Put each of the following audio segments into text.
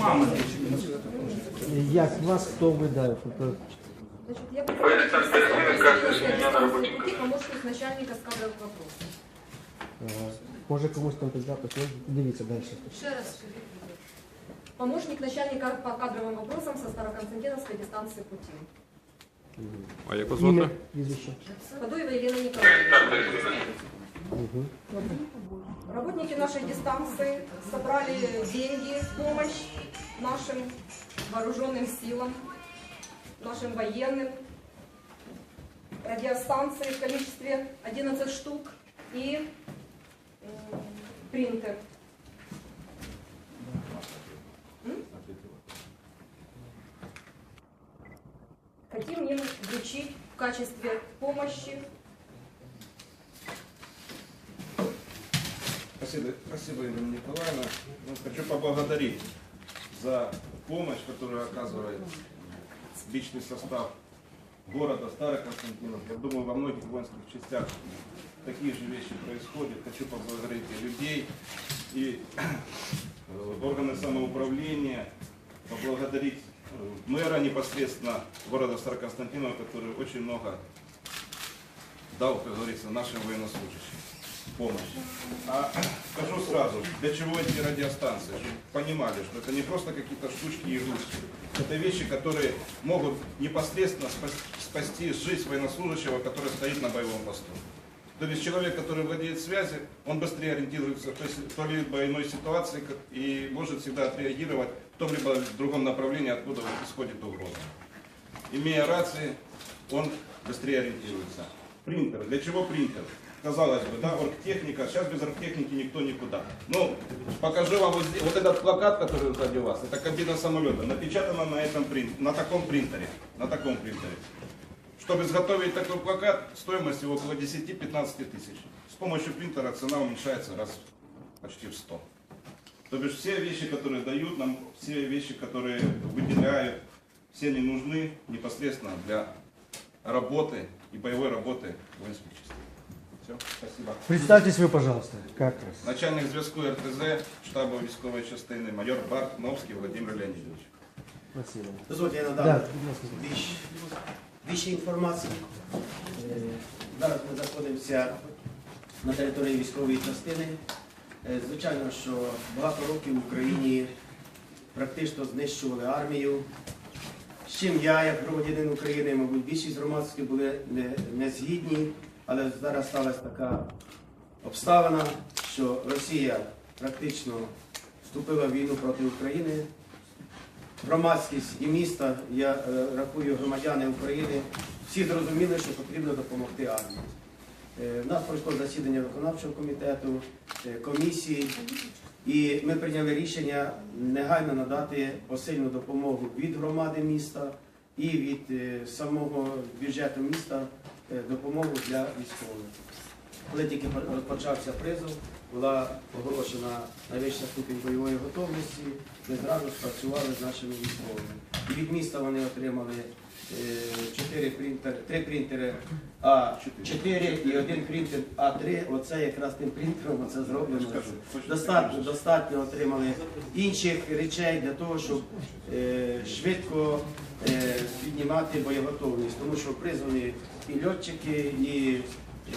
мами. Як вас хто видає? Тобто, Значит, я представляю помощник начальника с кадровых вопросов. е, може комусь там запис, ну, дивіться далі. Еще раз. Помощник начальника по кадровым вопросам со Староконстантиновской дистанции пути. А як вас Ім'я, звати? прізвище. Подуева Елена Николаевна. Угу. Работники нашей дистанции собрали деньги помощь нашим вооруженным силам, нашим военным, радиостанции в количестве 11 штук и принтер. Хотим им вручить в качестве помощи Спасибо, спасибо, Ирина Николаевна. Ну, хочу поблагодарить за помощь, которую оказывает личный состав города Староконстантинов. Я думаю, во многих воинских частях такие же вещи происходят. Хочу поблагодарить и людей, и э, органы самоуправления, поблагодарить э, мэра непосредственно города Староконстантинова, который очень много дал, как говорится, нашим военнослужащим помощь. А скажу сразу, для чего эти радиостанции? Чтобы понимали, что это не просто какие-то штучки и игрушки. Это вещи, которые могут непосредственно спас- спасти жизнь военнослужащего, который стоит на боевом посту. То есть человек, который владеет связью, он быстрее ориентируется в той, или иной ситуации и может всегда отреагировать в том либо другом направлении, откуда исходит угроза. Имея рации, он быстрее ориентируется. Принтер. Для чего принтер? Казалось бы, да, оргтехника. Сейчас без оргтехники никто никуда. Ну, покажу вам вот, здесь- вот этот плакат, который сзади вас. Это кабина самолета. Напечатана на этом прин- на таком принтере. На таком принтере. Чтобы изготовить такой плакат, стоимость его около 10-15 тысяч. С помощью принтера цена уменьшается раз почти в 100. То бишь все вещи, которые дают нам, все вещи, которые выделяют, все не нужны непосредственно для работы и боевой работы воинских частей. Все, спасибо. Представтесь ви, пожалуйста. Как вас? Начальник зв'язку РТЗ штабу військової частини майор Бартновський Владимир Леонідович. Спасибо. Дозвольте, я надам Да, будь ласка. більш, більше інформації. Е, Зараз ми знаходимося на території військової частини. Е, Звичайно, що багато років в Україні практично знищували армію. З чим я, як громадянин України, мабуть, більшість громадських були не, не згідні, але зараз сталася така обставина, що Росія практично вступила в війну проти України громадськість і міста, я е, рахую громадяни України, всі зрозуміли, що потрібно допомогти армії. Е, У нас пройшло засідання виконавчого комітету, е, комісії, і ми прийняли рішення негайно надати посильну допомогу від громади міста і від е, самого бюджету міста е, допомогу для військових. Коли тільки розпочався призов, була оголошена найвища ступінь бойової готовності, ми зразу спрацювали з нашими військовими. І від міста вони отримали е, чотири принтери, три принтери А4 і один принтер А3. Оце якраз тим принтером оце зроблено. Достатньо, достатньо отримали інших речей для того, щоб е, швидко е, піднімати боєготовність, тому що призвані і льотчики, і е,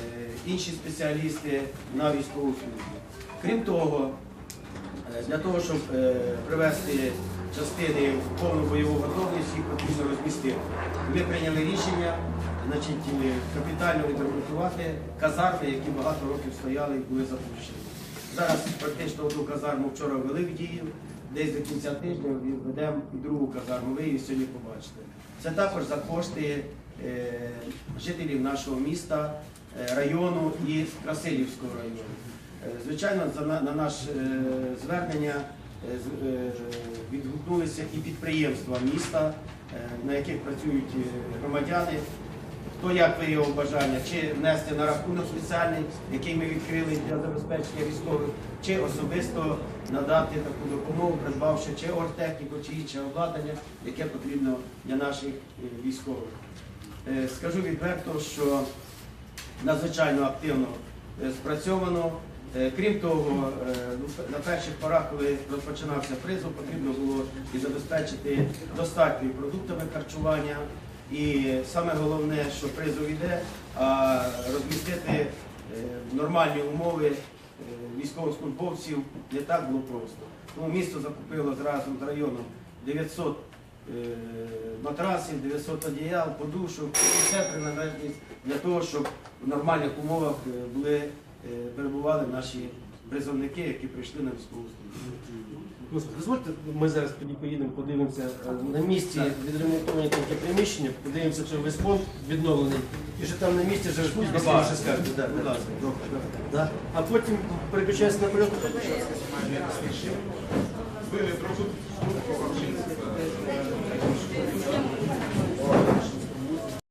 інші спеціалісти на військову службу. Крім того, для того, щоб привести частини в повну бойову готовність, їх потрібно розмістити. Ми прийняли рішення значить, е, капітально відремонтувати казарми, які багато років стояли і були запущені. Зараз практично одну казарму вчора ввели в дію, десь до кінця тижня введемо другу казарму, ви її сьогодні побачите. Це також за кошти е, жителів нашого міста, е, району і Красилівського району. Звичайно, на, на наше звернення відгукнулися і підприємства міста, е, на яких працюють е, громадяни. Хто як виявив бажання, чи внести на рахунок спеціальний, який ми відкрили для забезпечення військових, чи особисто надати таку допомогу, придбавши чи оргтехніку, чи інше обладнання, яке потрібно для наших е, військових. Е, Скажу відверто, що надзвичайно активно е, спрацьовано Е, Крім того, е, ну, на перших порах, коли розпочинався призов, потрібно було і забезпечити достатньо продуктами харчування. І саме головне, що призов йде, а розмістити е, нормальні умови е, військовослужбовців не так було просто. Тому місто закупило зразу з районом 900 е, матрасів, 900 одіял, подушок, і все приналежність для того, щоб в нормальних умовах е, були, е, перебували наші призовники, які прийшли на військову службу. Дозвольте, ми зараз тоді поїдемо, подивимося е, на місці відремонтовані тільки приміщення, подивимося, чи весь фонд відновлений, і що там на місці вже скажете. Да, Будь да. ласка. Да. А потім переключається на польоту. Были друг другу общаться.